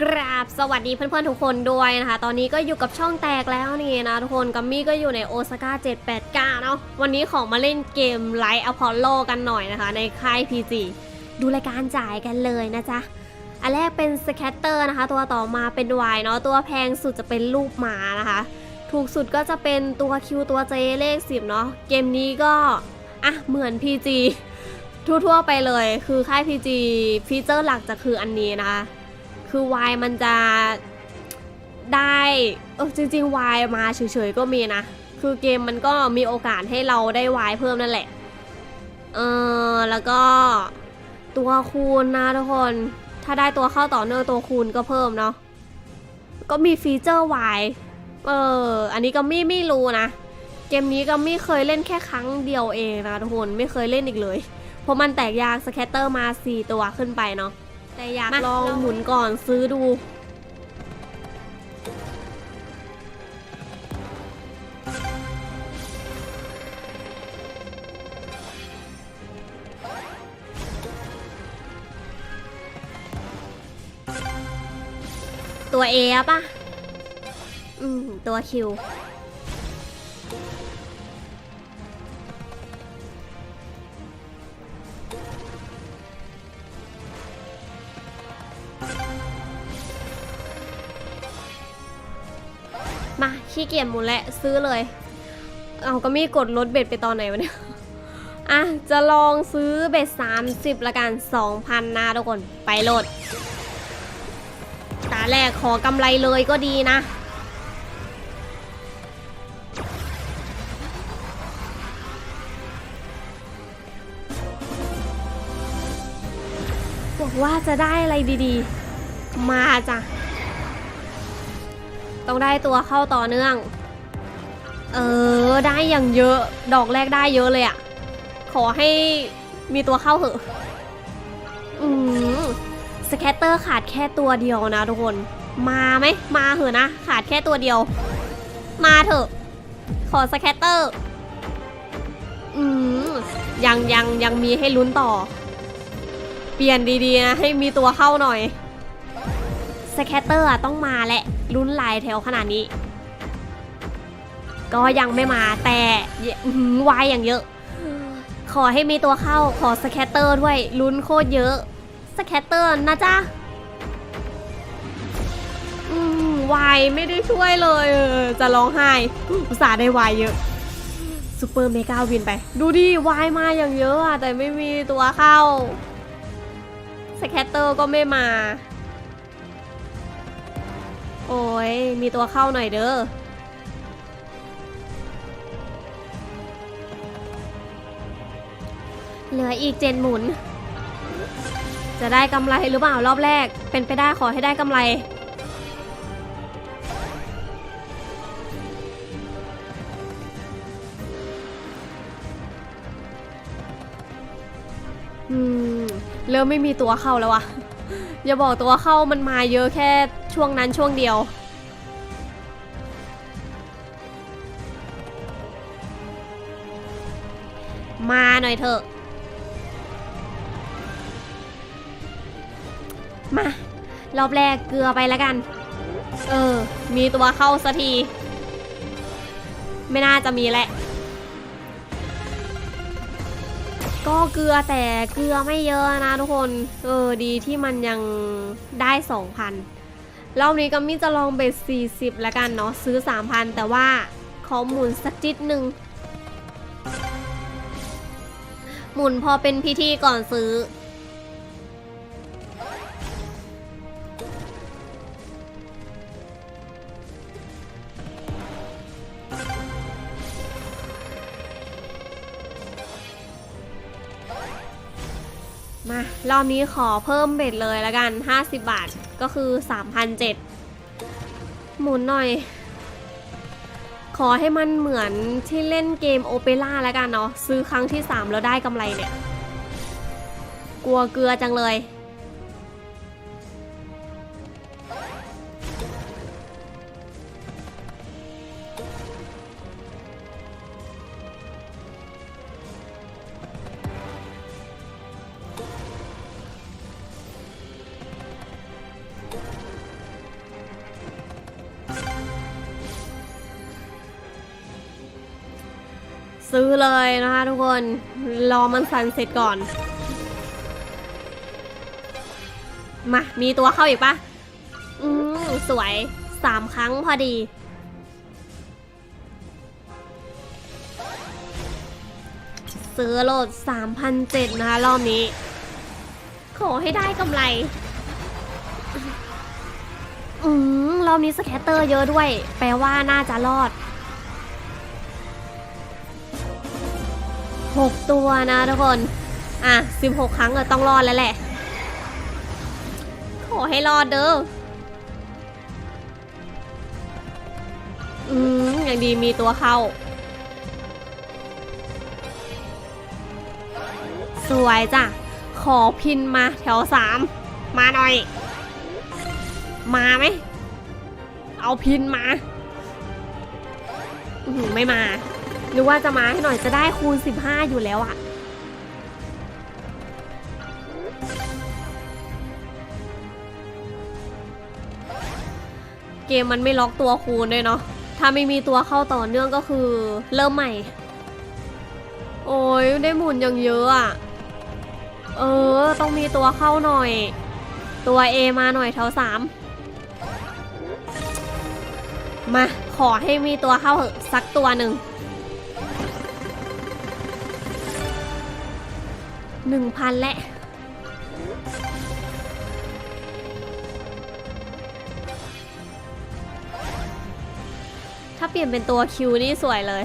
กราบสวัสดีเพื่อนๆทุกคนด้วยนะคะ ตอนนี้ก็อยู่กับช่องแตกแล้วนี่นะทุกคนกัมมี่ก็อยู่ในโอซาก้า789 เนาะวันนี้ขอมาเล่นเกมไลท์อพอลโลกันหน่อยนะคะ ในค่าย PG ดูรายการจ่ายกันเลยนะจ๊ะ อันแรกเป็นสแคตเตอร์นะคะ ตัวต่อมาเป็นวายเนาะตัวแพงสุดจะเป็นรูปหมานะคะ ถูกสุดก็จะเป็นตัวคิวตัวเจเลข 10 เนาะเกมนี้ก็อะเหมือน PG ทั่วๆไปเลยคือค่าย PG ฟีเจอร์หลักจะคืออันนี้นะคะ คือวายมันจะได้เออจริงๆวายมาเฉยๆก็มีนะ คือเกมมันก็มีโอกาสให้เราได้วายเพิ่มนั่นแหละ เออแล้วก็ตัวคูณนะทุกคน ถ้าได้ตัวเข้าต่อเนื่องตัวคูณก็เพิ่มเนาะ ก็มีฟีเจอร์วายเออ อันนี้ก็ไม่ไม่รู้นะ เกมนี้ก็ไม่เคยเล่นแค่ครั้งเดียวเองนะทุกคน ไม่เคยเล่นอีกเลย เพราะมันแตกยางสแคตเตอร์มา 4 ตัวขึ้นไปเนาะ แต่อยากลองหมุนก่อนซื้อดู ตัวเอปะอืม ตัวคิว มาขี้เกียจหมุนและซื้อเลย เอาก็มีกดลดเบ็ดไปตอนไหนวะเนี่ย อะ จะลองซื้อเบ็ด 30 ละกัน 2,000 นะทุกคน ไปโหลด ตาแรกขอกำไรเลยก็ดีนะ บอกว่าจะได้อะไรดีๆ มาจ้ะ ต้องได้ตัวเข้าต่อเนื่อง เออ ได้อย่างเยอะ ดอกแรกได้เยอะเลยอะ่ะขอให้มีตัวเข้าเหอะ อืมสแคตเตอร์ขาดแค่ตัวเดียวนะทุกคน มาไหม มาเหอะนะ ขาดแค่ตัวเดียว มาเถอะ ขอสแคตเตอร์ อืม ยังยังยังมีให้ลุ้นต่อ เปลี่ยนดีๆนะให้มีตัวเข้าหน่อย สแคตเตอร์ต้องมาแหละลุ้นลายแถวขนาดนี้ ก็ยังไม่มาแต่วายอย่างเยอะ ขอให้มีตัวเข้าขอสแคตเตอร์ด้วยลุ้นโคตรเยอะสแคตเตอร์นะจ๊ะวายไม่ได้ช่วยเลย จะร้องไห้อุตส่าห์ได้วายเยอะซูเปอร์เมกาวินไป ดูดิวายมาอย่างเยอะอะแต่ไม่มีตัวเข้าสแคตเตอร์ก็ไม่มา โอ้ย มีตัวเข้าหน่อยเด้อ เหลืออีกเจนหมุน จะได้กำไรหรือเปล่ารอบแรก เป็นไปได้ขอให้ได้กำไร อืม เริ่มไม่มีตัวเข้าแล้ววะ อย่าบอกตัวเข้ามันมาเยอะแค่ช่วงนั้นช่วงเดียว มาหน่อยเถอะ มารอบแรกเกลือไปแล้วกัน เออ มีตัวเข้าสักที ไม่น่าจะมีแหละ ก็เกลือแต่เกลือไม่เยอะนะทุกคน เออดีที่มันยังได้ 2,000รอบนี้ก็มิจะลองเบส40 แล้วกันเนาะซื้อ 3,000 แต่ว่าขอหมุนสักจิตหนึ่งหมุนพอเป็นพิธีก่อนซื้อ มารอบนี้ขอเพิ่มเบ็ดเลยละกัน 50 บาทก็คือ 3,007หมุนหน่อย ขอให้มันเหมือนที่เล่นเกมโอเปร่าละกันเนาะซื้อครั้งที่ 3 แล้วได้กำไรเนี่ย กลัวเกลือจังเลย ซื้อเลยนะคะทุกคน รอมันสันเสร็จก่อน มา มีตัวเข้าอีกปะอืมสวยสามครั้งพอดี ซื้อโหลด3,007นะคะรอบนี้ ขอให้ได้กำไร อืมรอบนี้สแคตเตอร์เยอะด้วย แปลว่าน่าจะรอด 6 ตัวนะทุกคน อะ 16 ครั้งก็ต้องรอดแล้วแหละ ขอให้รอดเด้อ อืมอย่างดีมีตัวเข้า สวยจ้ะ ขอพินมาแถวสามมาหน่อย มาไหม เอาพินมา ไม่มา หรือว่าจะมาให้หน่อยจะได้คูณ 15 อยู่แล้วอะเกมมันไม่ล็อกตัวคูณด้วยเนาะถ้าไม่มีตัวเข้าต่อเนื่องก็คือเริ่มใหม่ โอ้ยได้หมุนอย่างเยอะอะเออ ต้องมีตัวเข้าหน่อย ตัว A มาหน่อยแถวสามมา ขอให้มีตัวเข้าสักตัวหนึ่ง หนึ่งพันและถ้าเปลี่ยนเป็นตัวคิวนี่สวยเลย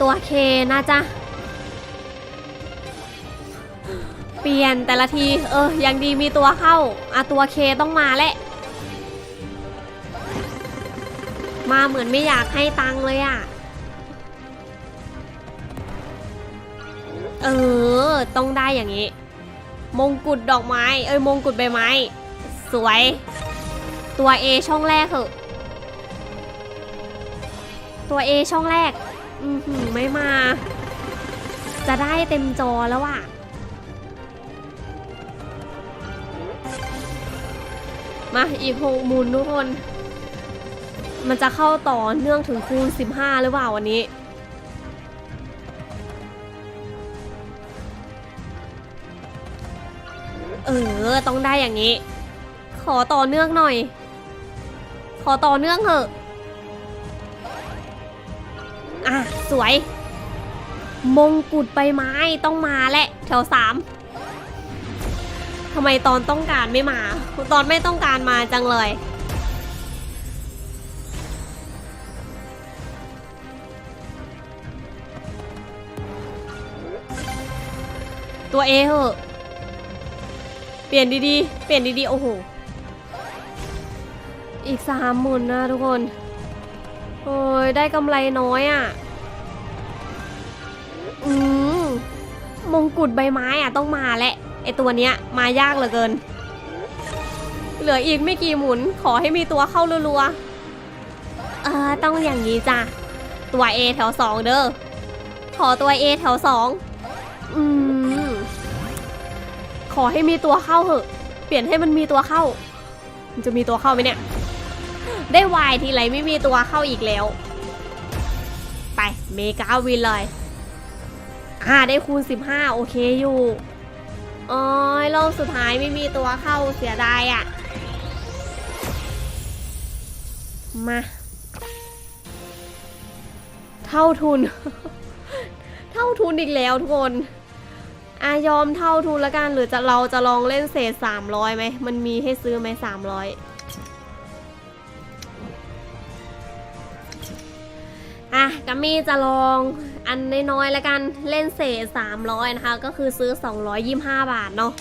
ตัวเคน่าจะเปลี่ยนแต่ละที เออ ยังดีมีตัวเข้า อะ ตัวเคต้องมาแหละ มาเหมือนไม่อยากให้ตังค์เลยอะ เออ ต้องได้อย่างนี้ มงกุฎดอกไม้ เอ้ยมงกุฎใบไม้ สวย ตัว A ช่องแรกเหอะ ตัว A ช่องแรก อือหือไม่มา จะได้เต็มจอแล้วอะมาอีกหกหมุนทุกคน มันจะเข้าต่อเนื่องถึงคูณ 15 หรือเปล่าวันนี้ เออ ต้องได้อย่างนี้ ขอต่อเนื่องหน่อย ขอต่อเนื่องเถอะ อะ สวย มงกุฎใบไม้ต้องมาแหละแถวสามทำไมตอนต้องการไม่มา ตอนไม่ต้องการมาจังเลย ตัวเอเหอะ เปลี่ยนดีๆ เปลี่ยนดีๆ โอ้โห อีกสามหมุนนะทุกคน โอ้ย ได้กำไรน้อยอะ อืมมงกุฎใบไม้อะต้องมาแหละไอตัวเนี้ยมายากเหลือเกิน เหลืออีกไม่กี่หมุนขอให้มีตัวเข้ารัวๆ เออต้องอย่างนี้จ้ะ ตัว A แถวสองเด้อ ขอตัว A แถวสองอืม ขอให้มีตัวเข้าเหอะ เปลี่ยนให้มันมีตัวเข้า มันจะมีตัวเข้าไหมเนี่ย ได้วายทีไรไม่มีตัวเข้าอีกแล้ว ไปเมกาวินเลย อ่าได้คูณ 15 โอเคอยู่อ๋อยรอบสุดท้ายไม่มีตัวเข้าเสียดายอะ่ะ มา เท่าทุน เท่าทุนอีกแล้วทุกคน อายอมเท่าทุนล้วกันหรือจะเราจะลองเล่นเศษ300ไหมมันมีให้ซื้อไหม300อะกัมมี่จะลองอันน้อยๆแล้วกันเล่นเศษ300นะคะ ก็คือซื้อ225บาทเนาะ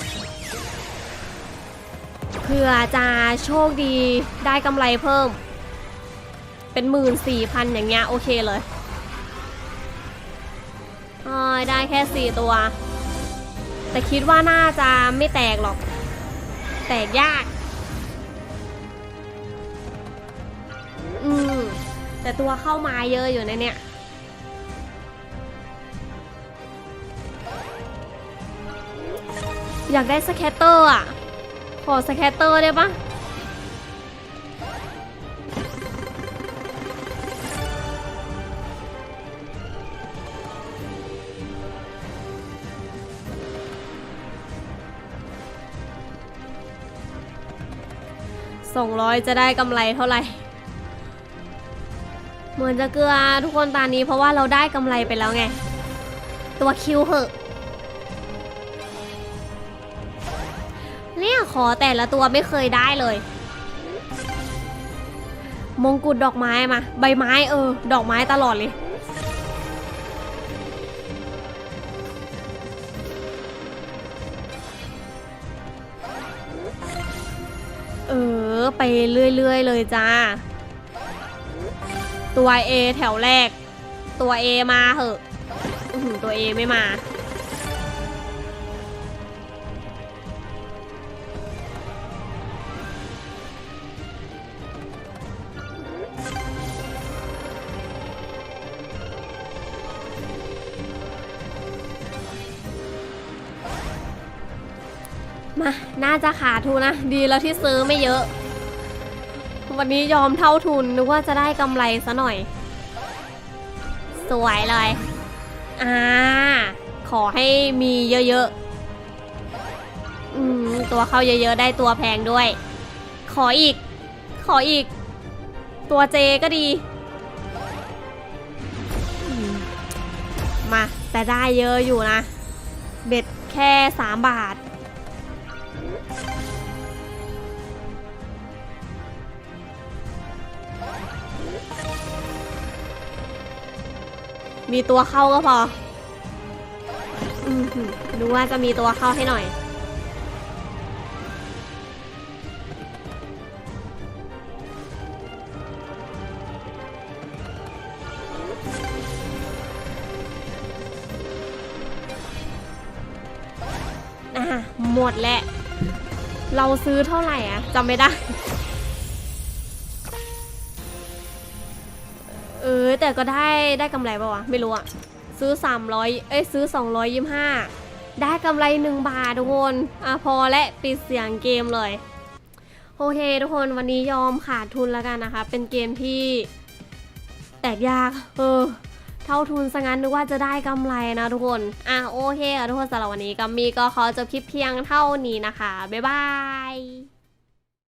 เพื่อจะโชคดีได้กำไรเพิ่ม เป็นหมื่นสี่พันอย่างเงี้ยโอเคเลยอ๋อได้แค่4ตัว แต่คิดว่าน่าจะไม่แตกหรอก แตกยาก อืม แต่ตัวเข้ามาเยอะอยู่ในเนี่ยอยากได้สแคตเตอร์อะ ขอสแคตเตอร์ได้ปะ 200 จะได้กำไรเท่าไหร่ เหมือนจะเกลือทุกคนตอนนี้เพราะว่าเราได้กำไรไปแล้วไง ตัวคิวเหอะเนี่ยขอแต่ละตัวไม่เคยได้เลย มงกุฎดอกไม้มา ใบไม้เออ ดอกไม้ตลอดเลย ออไปเรื่อยๆ เลยจ้า ตัว A แถวแรก ตัว A มาเหอะตัว A ไม่มา มา น่าจะขาดทุนนะ ดีแล้วที่ซื้อไม่เยอะ วันนี้ยอมเท่าทุนนึกว่าจะได้กำไรซะหน่อย สวยเลย อ่า ขอให้มีเยอะๆ อืม ตัวเข้าเยอะๆ ได้ตัวแพงด้วย ขออีก ขออีก ตัวเจก็ดีมมาแต่ได้เยอะอยู่นะ เบ็ดแค่ 3 บาท มีตัวเข้าก็พอดูว่าจะมีตัวเข้าให้หน่อยอะหมดแหล้วเราซื้อเท่าไหร่อะจำไม่ได้ เออแต่ก็ได้ได้กำไรป่าวะไม่รู้อะซื้อ 300 เอ้ยซื้อ 225 ได้กำไร 1 บาททุกคนอะพอและปิดเสียงเกมเลย โอเคทุกคนวันนี้ยอมขาดทุนแล้วกันนะคะ เป็นเกมที่แตกยาก เออ เท่าทุนซะงั้นนึกว่าจะได้กำไรนะทุกคน อะโอเคค่ะทุกคนสำหรับวันนี้กัมมี่ก็ขอจบคลิปเพียงเท่านี้นะคะ บ๊ายบาย